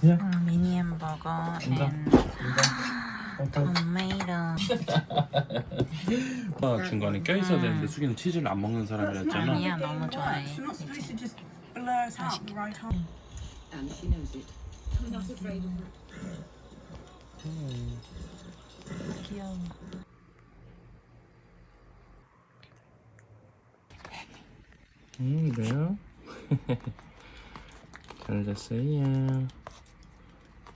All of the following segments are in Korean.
그냥? 음, 미니 햄버거? 앤 토마토 아, 중간에 껴있어야 되는데 수기는 치즈를 안 먹는 사람이었잖아. 아니야 너무 좋아해. 귀여워 음 그래요? 잘 됐어요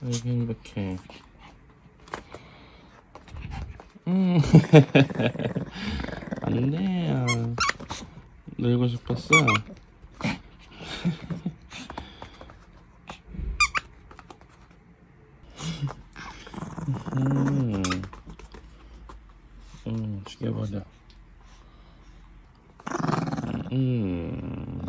아이고 행복해 음. 안돼요. 놀고 싶었어? 음, 음, 죽여버려. 음.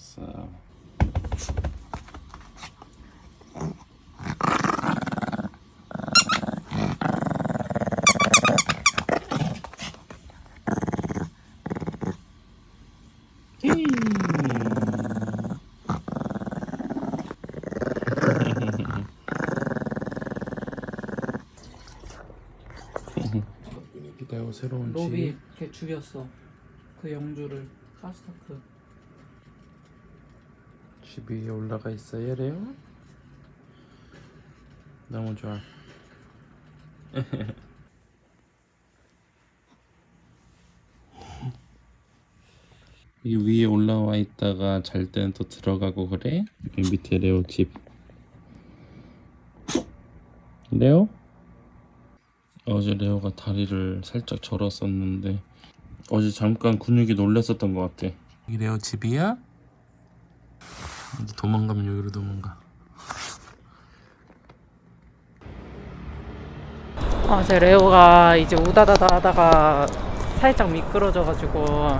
좋았어. 기다려 새로운 로비 집. 걔 죽였어 그 영주를 카스타크 집 위에 올라가 있어요, 레오? 너무 좋아. 이 위에 올라와 있다가 잘 때는 또 들어가고 그래? 여기 밑에 레오 집. 레오? 어제 레오가 다리를 살짝 절었었는데 어제 잠깐 근육이 놀랐었던 것 같아. 이 레오 집이야? 이제 도망가면 여기로 도망가. 어제 레오가 이제 우다다다 하다가 살짝 미끄러져가지고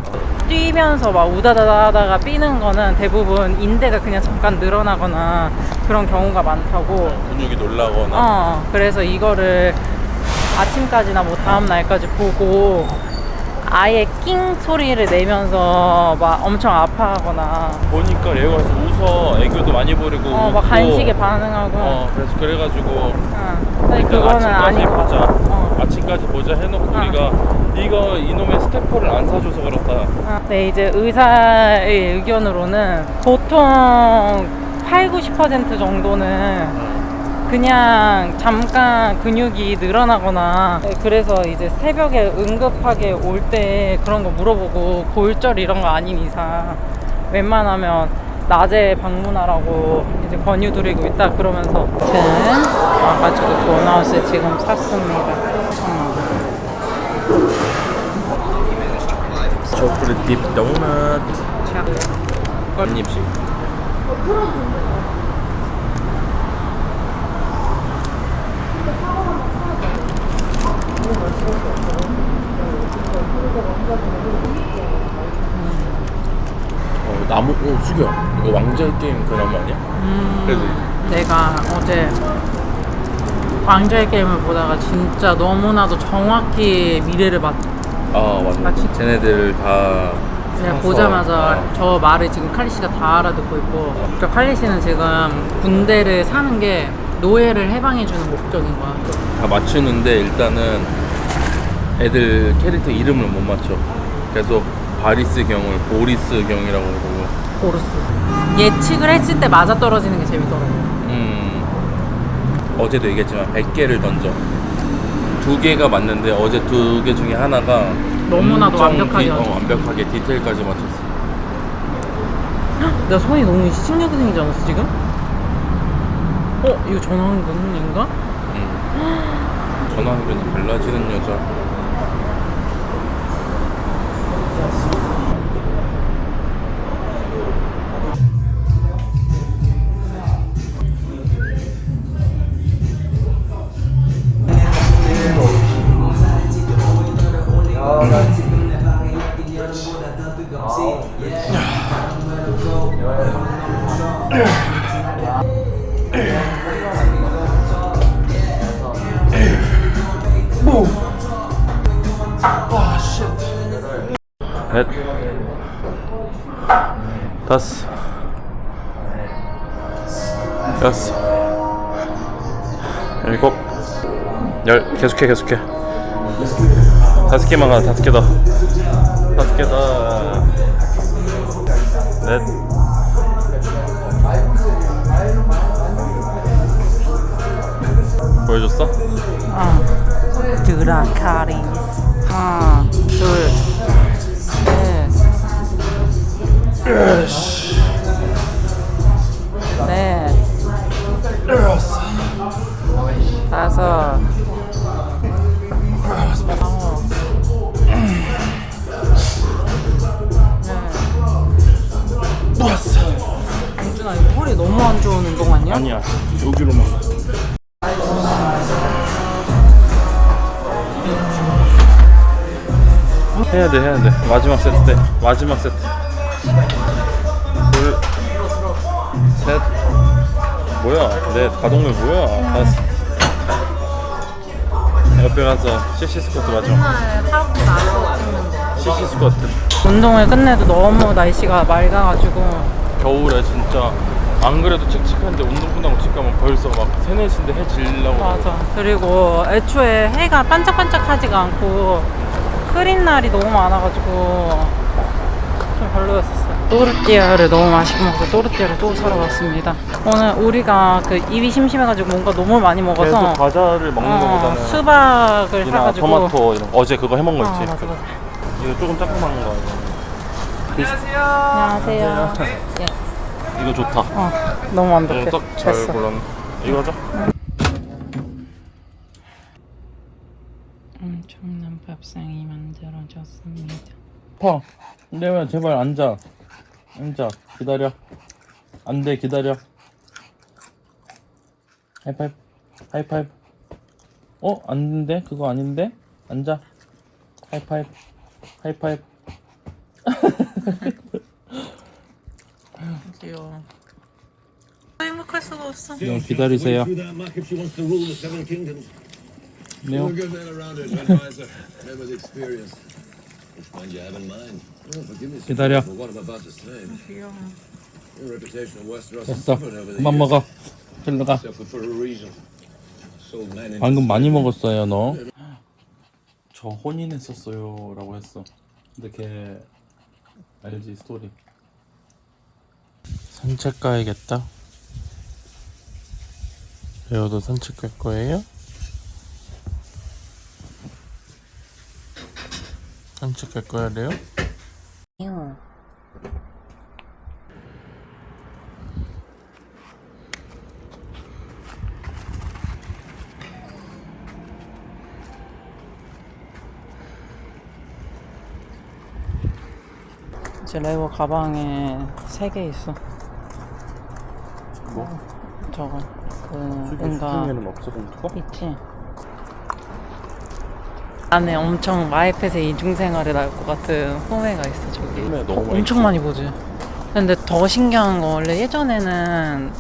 뛰면서 막 우다다다 하다가 삐는 거는 대부분 인대가 그냥 잠깐 늘어나거나 그런 경우가 많다고 근육이 놀라거나. 어 그래서 이거를 아침까지나 뭐 다음 날까지 보고 아예 낑 소리를 내면서 막 엄청 아파하거나 보니까 그래서 웃어 애교도 많이 부리고 어 막 웃고. 간식에 반응하고 어 그래서 그래가지고 응. 근데 일단 그거는 아침까지 아닌 것 보자 같아 어. 아침까지 보자 해놓고 어. 우리가 이거 이놈의 스태퍼를 안 사줘서 그렇다 네, 이제 의사의 의견으로는 보통 8, 90% 정도는 그냥 잠깐 근육이 늘어나거나 네, 그래서 이제 새벽에 응급하게 올 때 그런 거 물어보고 골절 이런 거 아닌 이상 웬만하면 낮에 방문하라고 이제 권유 드리고 있다 그러면서 아무튼 와가지고 도넛을 지금 샀습니다. 초콜릿 딥 도넛 자, 한 입씩 어, 나무 어, 숙여 이거 왕자의 게임 그 나무 아니야? 음. 그래도 내가 어제 왕자의 게임을 보다가 진짜 너무나도 정확히 미래를 봤. 아 맞아 아, 진- 쟤네들 다 그냥 사서, 보자마자 어. 저 말을 지금 칼리 씨가 다 알아듣고 있고. 그러니까 칼리 씨는 지금 군대를 사는 게 노예를 해방해주는 목적인 거야. 다 맞추는데 일단은 애들 캐릭터 이름을 못 맞춰. 계속 바리스 경을 보리스 경이라고 그러고. 보르스. 예측을 했을 때 맞아 떨어지는 게 재밌더라고. 음. 어제도 얘기했지만 100개를 던져. 두 개가 맞는데 어제 두 개 중에 하나가 너무나도 엄청 완벽하게 디, 어, 맞췄어. 완벽하게 디테일까지 맞췄어. 나 손이 너무 신기하게 생기지 않았어 지금? 어? 이거 전화한건인가? 음. 전화하면 달라지는 여자. 넷 다섯 여섯 일곱 열 계속해 계속해 다섯 개만 가, 다섯 개 더. 다섯 개 더. 넷. 보여줬어? 어. 드라카리스. 하나, 둘, 셋. 넷. 다섯. 아니야? 여기로만 가. 해야 돼, 해야 돼. 마지막 세트 때. 마지막 세트. 둘, 셋. 뭐야? 내 가동률 뭐야? 다섯. 옆에 가서 CC 스쿼트 마지막. CC 스쿼트. 운동을 끝내도 너무 날씨가 맑아가지고 겨울에 진짜 안 그래도 칙칙한데 운동 끝나고 집 가면 벌써 막 3, 4시인데 해 질려고 맞아. 그리고 애초에 해가 반짝반짝하지가 않고 흐린 날이 너무 많아가지고 좀 별로였었어요. 또르띠아를 너무 맛있게 먹어서 또르띠아를 또 사러 왔습니다. 오늘 우리가 그 입이 심심해가지고 뭔가 너무 많이 먹어서 계속 과자를 먹는 어, 거보다는 수박을 이나 사가지고 토마토 이런 거. 어제 그거 해먹은 거 어, 있지? 맞아 맞아. 이거 조금 조그만 거 안녕하세요. 예. 이거 좋다. 어, 너무 완벽해. 이거 딱잘 됐어. 골랐네. 이거 하자. 엄청난 밥상이 만들어졌습니다. 파 내면 제발 앉아. 앉아. 기다려. 안 돼 기다려. 하이파이브 하이파이브. 어? 안돼 그거 아닌데? 앉아. 하이파이브 하이파이브 귀여워 행복할 수가 없어 형 기다리세요 Through that map if she wants to rule the Seven Kingdoms. 네오 We'll give that around her, advisor. Men with experience. Which one do you have in mind? Oh, forgive me, sir, 기다려. 귀여워 됐어 그만. 먹어 절로 가 방금 많이 먹었어요 너. 저 혼인했었어요 라고 했어. 근데 걔 알지 스토리. 산책 가야겠다. 레오도 산책 갈 거예요? 산책 갈 거야 레오? 이제 레고 가방에 세 개 있어 뭐? 저거 그 뭔가 수중에는 없어 봉투가? 있지 안에 엄청 마이펫의 이중생활에 나올 것 같은 홈웨가 있어 저기 홈웨 너무 어, 많이 엄청 있지. 많이 보지 근데 더 신기한 거 원래 예전에는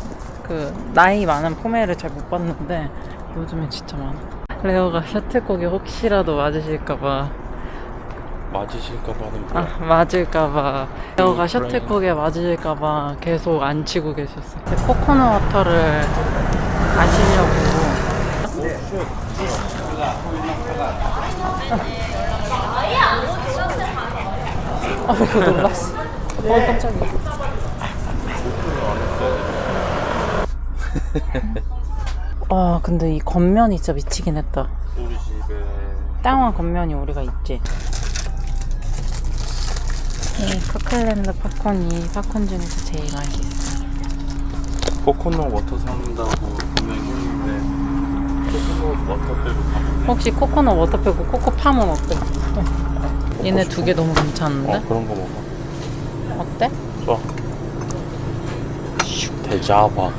그 나이 많은 포메를 잘 못 봤는데 요즘에 진짜 많아 레오가 셔틀콕에 혹시라도 맞으실까봐 맞으실까봐 하는 거야. 아 맞을까봐. 레오가 셔틀콕에 맞으실까봐 계속 안 치고 계셨어 코코넛 워터를 마시려고. 아 이거 놀랐어? 어 깜짝이야. 아 근데 이 겉면이 진짜 미치긴 했다. 우리 집에 땅화 겉면이 우리가 있지 이 크클랜드 팝콘이 팝콘 중에서 제일 맛있어 코코넛 워터 산다고 분명히 했는데 코코넛 워터 빼고 다 먹네. 혹시 코코넛 워터 빼고 코코 팜은 어때? 얘네 두 개 너무 괜찮은데? 어, 그런 거 먹어. 어때? 좋아. 대자바.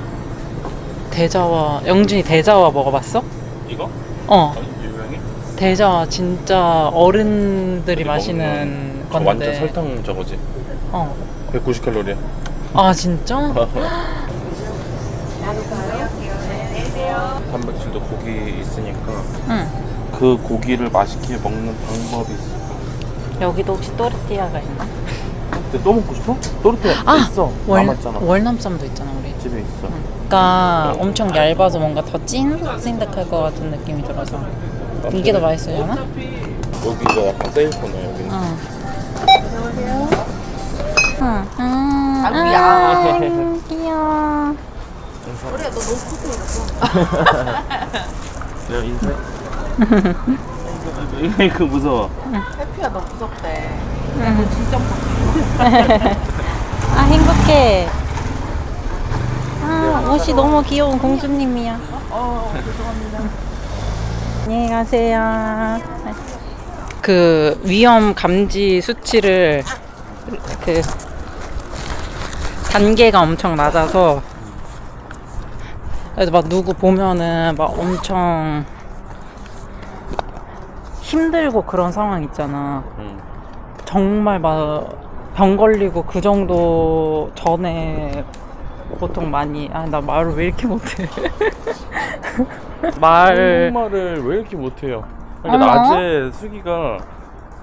대자와 영준이 대자와 먹어봤어? 이거? 어 아니 유명해? 대자와 진짜 어른들이 마시는 먹으면 완전 설탕 저거지. 어. 190 칼로리야. 아 진짜? 단백질도 고기 있으니까 응 그 고기를 맛있게 먹는 방법이 거야. 여기도 혹시 또르띠아가 있나? 근데 또 먹고 싶어? 또르테 아! 있어 월, 남았잖아 월남쌈도 있잖아 우리 집에 있어 그러니까 엄청 얇아서 뭔가 더 찐득찐득할 것 같은 느낌이 들어서 이게 더 맛있으려나? 여기가 약간 세일코네 여기는 응. 응. 응. 아, 귀여워. 내가 인사해 이거 그 무서워 아 행복해. 아 옷이 너무 귀여운 공주님이야. 어, 죄송합니다. 안녕히 가세요. 그 위험 감지 수치를 그 단계가 엄청 낮아서 그래서 막 누구 보면은 막 엄청 힘들고 그런 상황 있잖아. 응. 정말 막 병 걸리고 그 정도 전에 보통 많이 아 나 말을 왜 이렇게 못해 말 한국말을 왜 이렇게 못해요 그러니까 어머. 낮에 수기가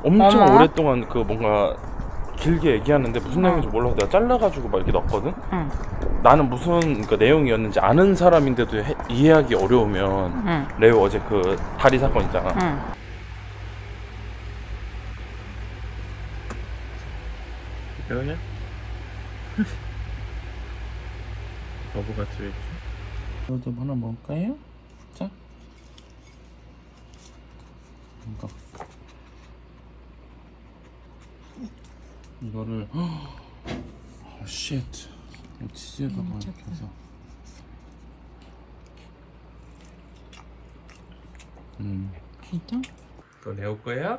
엄청 어머. 오랫동안 그 뭔가 길게 얘기하는데 무슨 내용인지 몰라서 내가 잘라가지고 막 이렇게 넣었거든 응, 나는 무슨 그러니까 내용이었는지 아는 사람인데도 해- 이해하기 어려우면 응, 레오 어제 그 다리 사건 있잖아 응. 레오냐? 여보가 집에 있지 이거 좀 하나 먹을까요? 자 이거 이거를 아 쉣. 치즈에다가 이렇게 해서 음 진짜? 그거 레오 거야?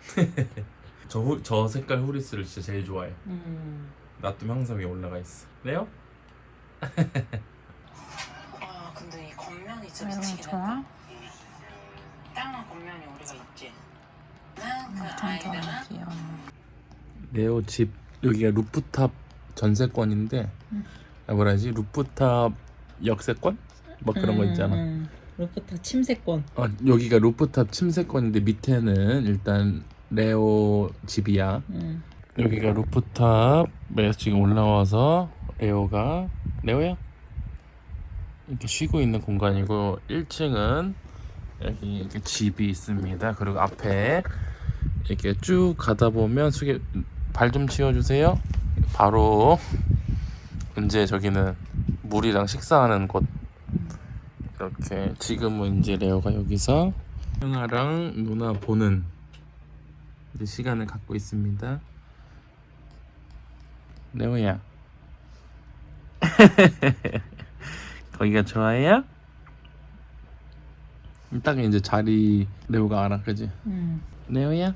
저, 후, 저 색깔 후리스를 진짜 제일 좋아해 음. 놔두면 항상 위에 올라가 있어 레오? 아 근데 이 겉면이 진짜 미치긴? 했다 땅은 겉면이 우리가 있지 난그 엄청 아이들은 레오 집 여기가 루프탑 전세권인데 아, 뭐라 하지 루프탑 역세권? 뭐 그런 거 있잖아 음, 루프탑 침세권 어, 여기가 루프탑 침세권인데 밑에는 일단 레오 집이야 음. 여기가 루프탑에 지금 올라와서 레오가 레오야? 이렇게 쉬고 있는 공간이고 1층은 여기 이렇게 집이 있습니다. 그리고 앞에 이렇게 쭉 가다 보면 수게 발 좀 치워주세요. 바로 이제 저기는 물이랑 식사하는 곳 이렇게 지금은 이제 레오가 여기서 형아랑 누나 보는 시간을 갖고 있습니다. 레오야. 거기가 좋아해요? 딱 이제 자리 레오가 알아, 그지? 음. 레오야?